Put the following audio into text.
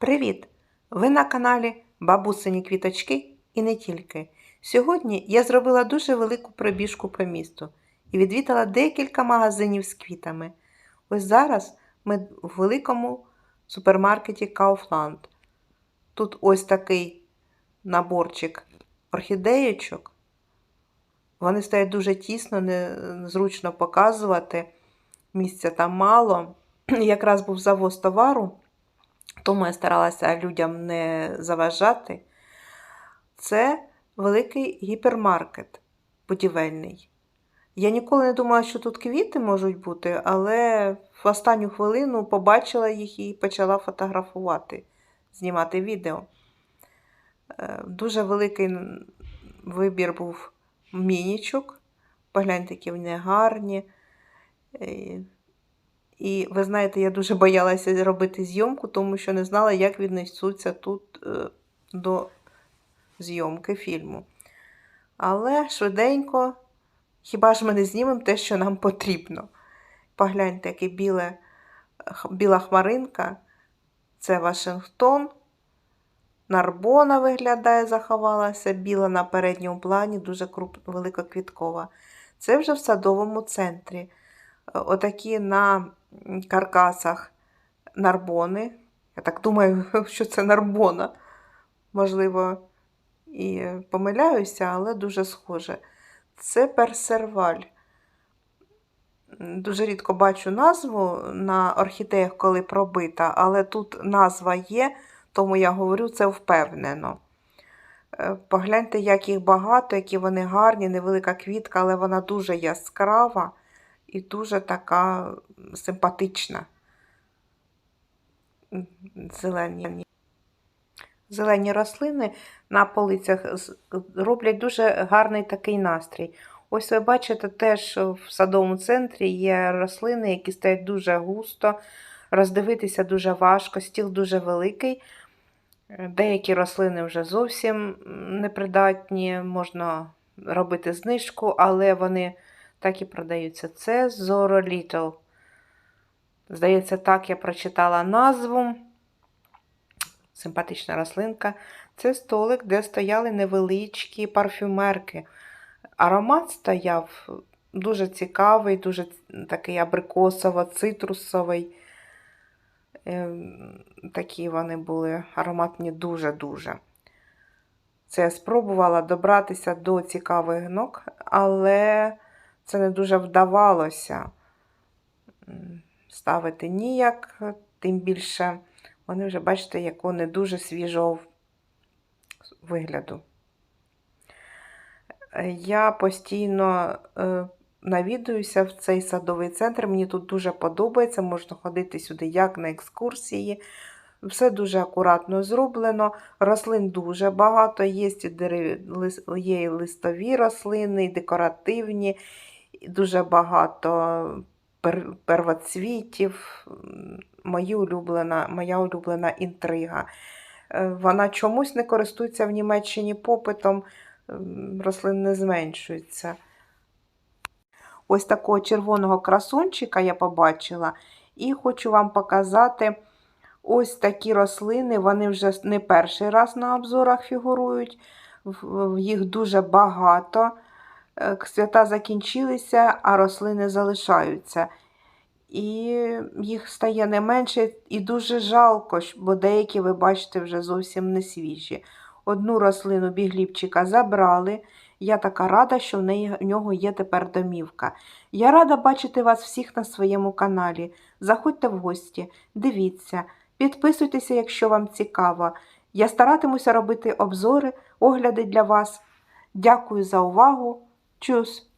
Привіт! Ви на каналі Бабусині Квіточки і не тільки. Сьогодні я зробила дуже велику пробіжку по місту і відвідала декілька магазинів з квітами. Ось зараз ми в великому супермаркеті Kaufland. Тут ось такий наборчик орхідеєчок. Вони стоять дуже тісно, незручно показувати. Місця там мало. Якраз був завоз товару, тому я старалася людям не заважати. Це великий гіпермаркет будівельний. Я ніколи не думала, що тут квіти можуть бути, але в останню хвилину побачила їх і почала фотографувати, знімати відео. Е, Дуже великий вибір був мінічок. Погляньте, які вони гарні. І ви знаєте, я дуже боялася робити зйомку, тому що не знала, як віднесуться тут е, до зйомки фільму. Але швиденько, хіба ж ми не знімемо те, що нам потрібно. Погляньте, яке біле, біла хмаринка. Це Вашингтон. Нарбона виглядає, заховалася, біла на передньому плані, дуже круп, великоквіткова. Це вже в садовому центрі. Е, Отакі на каркасах нарбони. Я так думаю, що це нарбона. Можливо, і помиляюся, але дуже схоже. Це персерваль. Дуже рідко бачу назву на орхідеях, коли пробита, але тут назва є, тому я говорю це впевнено. Е, Погляньте, як їх багато, які вони гарні, невелика квітка, але вона дуже яскрава і дуже така симпатична. Зелені. Зелені рослини на полицях роблять дуже гарний такий настрій. Ось ви бачите, теж в садовому центрі є рослини, які стоять дуже густо, роздивитися дуже важко, стіл дуже великий. Деякі рослини вже зовсім непридатні, можна робити знижку, але вони так і продаються. Це Zoro Little. Здається, так я прочитала назву. Симпатична рослинка. Це столик, де стояли невеличкі парфюмерки. Аромат стояв дуже цікавий, дуже такий абрикосово-цитрусовий. Ем, Такі вони були ароматні дуже-дуже. Це я спробувала добратися до цікавих ног, але це не дуже вдавалося ставити ніяк, тим більше вони вже, бачите, як вони дуже свіжого вигляду. Я постійно е, навідуюся в цей садовий центр. Мені тут дуже подобається, можна ходити сюди як на екскурсії. Все дуже акуратно зроблено. Рослин дуже багато. Є і, є і листові рослини, і декоративні, дуже багато пер... первоцвітів. Мої улюблена... Моя улюблена інтрига. Е, Вона чомусь не користується в Німеччині попитом, м, рослин не зменшується. Ось такого червоного красунчика я побачила, і хочу вам показати ось такі рослини. Вони вже не перший раз на обзорах фігурують, їх дуже багато. Е, Свята закінчилися, а рослини залишаються. І їх стає не менше, і дуже жалко, бо деякі, ви бачите, вже зовсім не свіжі. Одну рослину бігліпчика забрали. Я така рада, що в, в нього є тепер домівка. Я рада бачити вас всіх на своєму каналі. Заходьте в гості, дивіться, підписуйтеся, якщо вам цікаво. Я старатимуся робити обзори, огляди для вас. Дякую за увагу. Tschüss.